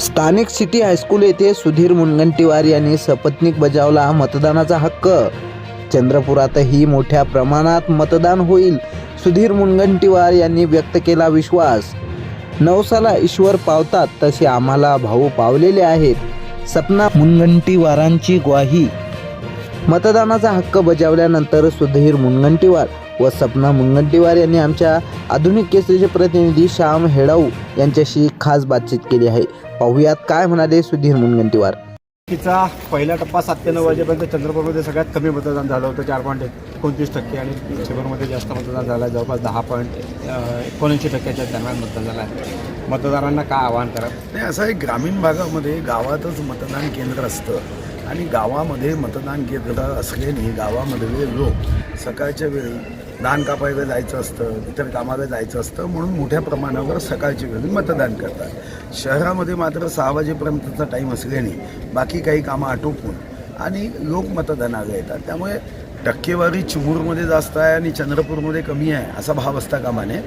स्थानिक city high school येथे सुधीर मुनगंटीवार यांनी सपत्नीक बजावला मतदानाचा हक्क. चंद्रपुरातही मोठ्या प्रमाणात मतदान होईल सुधीर मुनगंटीवार यांनी व्यक्त केला विश्वास. नवसाला ईश्वर पावतात तसे आम्हाला भाऊ पावलेले आहेत सपना मुनगंटीवारांची ग्वाही. मतदानाचा हक्क बजावल्यानंतर सुधीर मुनगंटीवार व सपना मुनगंटीवार यांनी आमच्या आधुनिक केसरीचे प्रतिनिधी श्याम हेडाऊ यांच्याशी खास बातचीत केली आहे. पाहुयात काय म्हणाले सुधीर मुनगंटीवार. तिचा पहिला टप्पा सत्त्याण्णव वाजेपर्यंत चंद्रपूरमध्ये सगळ्यात कमी मतदान झालं होतं चार पॉईंट एकोणतीस टक्के आणि चिमूरमध्ये जास्त मतदान झालं आहे जवळपास दहा पॉईंट एकोणऐंशी टक्क्याच्या दरम्यान मतदान झालं आहे. मतदारांना काय आवाहन करा नाही असं आहे ग्रामीण भागामध्ये गावातच मतदान केंद्र असतं. आणि गावामध्ये मतदान केंद्र असल्याने गावामधले लोक सकाळच्या वेळी धान कापायला जायचं असतं इतर कामाला जायचं असतं म्हणून मोठ्या प्रमाणावर सकाळच्या वेळी मतदान करतात. शहरामध्ये मात्र सहा वाजेपर्यंतचा टाईम असल्याने बाकी काही कामं आटोपून आणि लोक मतदानाला येतात. त्यामुळे टक्केवारी चिमूरमध्ये जास्त आहे आणि चंद्रपूरमध्ये कमी आहे असा भाव असता कामा नये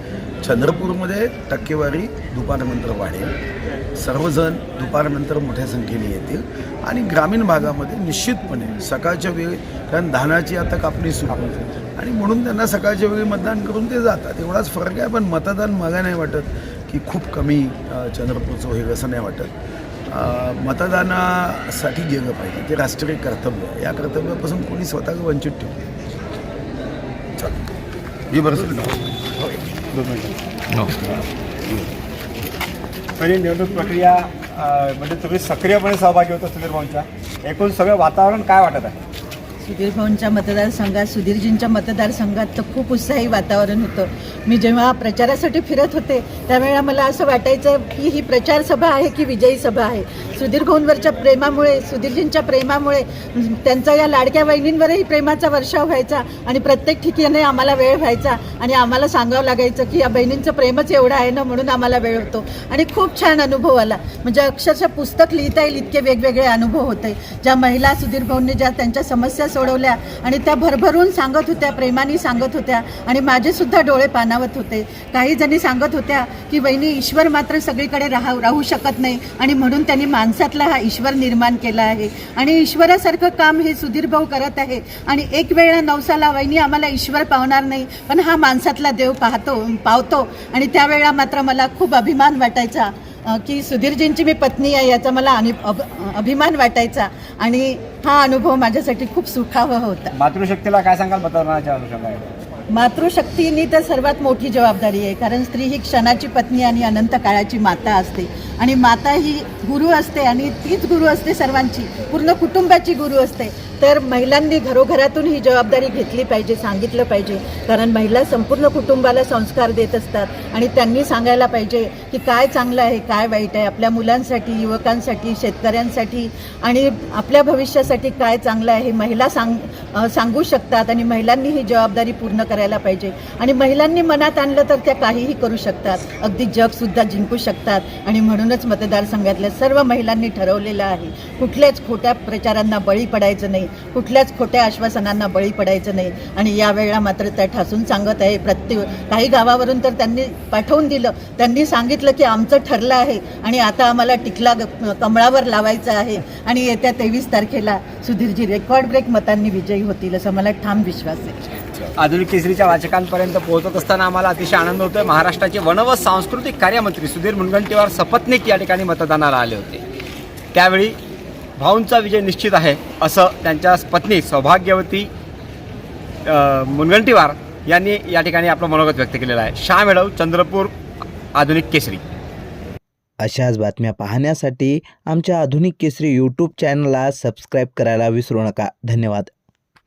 चंद्रपूरमध्ये टक्केवारी दुपारनंतर वाढेल. सर्वजण दुपारनंतर मोठ्या संख्येने येतील. आणि ग्रामीण भागामध्ये निश्चितपणे सकाळच्या वेळी कारण धानाची आता कापणी सुरू आणि म्हणून त्यांना सकाळच्या वेळी मतदान करून ते जातात. एवढाच फरक आहे पण मतदान मला नाही वाटत की खूप कमी चंद्रपूरचं होईल असं नाही वाटत. मतदानासाठी गेलं पाहिजे. ते राष्ट्रीय कर्तव्य आहे. या कर्तव्यापासून कोणी स्वतःला वंचित ठेवू चालेल ही. निवडणूक प्रक्रिया म्हणजे तुम्ही सक्रियपणे सहभागी होता सुधीर भाऊंच्या. एकूण सगळं वातावरण काय वाटत आहे? सुधीर भाऊंच्या मतदारसंघात सुधीरजींच्या मतदारसंघात तर खूप उत्साही वातावरण होतं. मी जेव्हा प्रचारासाठी फिरत होते त्यावेळेला मला असं वाटायचं की ही प्रचार सभा आहे की विजयी सभा आहे. सुधीर गोंदवरच्या प्रेमामुळे सुधीरजींच्या प्रेमामुळे त्यांचा या लाडक्या वहिनींवरही प्रेमाचा वर्षाव व्हायचा आणि प्रत्येक ठिकाणी आम्हाला वेळ व्हायचा आणि आम्हाला सांगावं लागायचं की या बहिणींचं प्रेमच एवढं आहे ना म्हणून आम्हाला वेळ होतो. आणि खूप छान अनुभव आला. म्हणजे अक्षरशः पुस्तक लिहिता येईल इतके वेगवेगळे अनुभव होते. ज्या महिला सुधीर भाऊंनी ज्या त्यांच्या समस्या सोडवल्या आणि त्या भरभरून सांगत होत्या प्रेमाने सांगत होत्या आणि माझेसुद्धा डोळे पानावत होते. काही जणी सांगत होत्या की बहिणी ईश्वर मात्र सगळीकडे राहा राहू शकत नाही आणि म्हणून त्यांनी मान माणसातला हा ईश्वर निर्माण केला आहे. आणि ईश्वरासारखं काम हे सुधीर भाऊ करत आहे. आणि एक वेळा नवसाला वहिनी आम्हाला ईश्वर पावणार नाही पण हा माणसातला देव पाहतो पावतो. आणि त्यावेळा मात्र मला खूप अभिमान वाटायचा की सुधीरजींची मी पत्नी आहे याचा मला अनि अभ अभिमान वाटायचा. आणि हा अनुभव माझ्यासाठी खूप सुखावह होता. मातृशक्तीला काय सांगाल? अनुषंगाने. मातृशक्तीनी तर सर्वात मोठी जबाबदारी आहे. कारण स्त्री ही क्षणाची पत्नी आणि अनंत काळाची माता असते. आणि माता ही गुरु असते आणि तीच गुरु असते सर्वांची. पूर्ण कुटुंबाची गुरु असते. तर महिलांनी घरोघरातून ही जबाबदारी घेतली पाहिजे सांगितलं पाहिजे. कारण महिला संपूर्ण कुटुंबाला संस्कार देत असतात आणि त्यांनी सांगायला पाहिजे की काय चांगलं आहे काय वाईट आहे आपल्या मुलांसाठी युवकांसाठी शेतकऱ्यांसाठी आणि आपल्या भविष्यासाठी काय चांगलं आहे हे महिला सांग सांगू शकतात आणि महिलांनी ही जबाबदारी पूर्ण करायला पाहिजे. आणि महिलांनी मनात आणलं तर त्या काहीही करू शकतात. अगदी जगसुद्धा जिंकू शकतात आणि म्हणूनच मतदारसंघातल्या सर्व महिलांनी ठरवलेलं आहे. कुठल्याच खोट्या प्रचारांना बळी पडायचं नाही. कुठल्याच खोट्या आश्वासनांना बळी पडायचं नाही. आणि यावेळेला मात्र त्या ठासून सांगत आहे प्रत्येक काही गावावरून तर त्यांनी पाठवून दिलं. त्यांनी सांगितलं की आमचं ठरलं आहे आणि आता आम्हाला टिकला कमळावर लावायचं आहे. आणि येत्या तेवीस तारखेला सुधीरजी रेकॉर्ड ब्रेक मतांनी विजयी होतील असं मला ठाम विश्वास आहे. आधुनिक केसरीच्या वाचकांपर्यंत पोहोचत असताना आम्हाला अतिशय आनंद होतोय. महाराष्ट्राचे वन व सांस्कृतिक कार्यमंत्री सुधीर मुनगंटीवार सपत्नीक या ठिकाणी मतदानाला आले होते. त्यावेळी भाऊंचा विजय निश्चित आहे असं त्यांच्या पत्नी सौभाग्यवती मुनगंटीवार यांनी या ठिकाणी आपलं मनोगत व्यक्त केलेलं आहे. श्याम मेळव चंद्रपूर आधुनिक केसरी. अशाच बातम्या पाहण्यासाठी आमच्या आधुनिक केसरी यूट्यूब चॅनलला सबस्क्राईब करायला विसरू नका. धन्यवाद.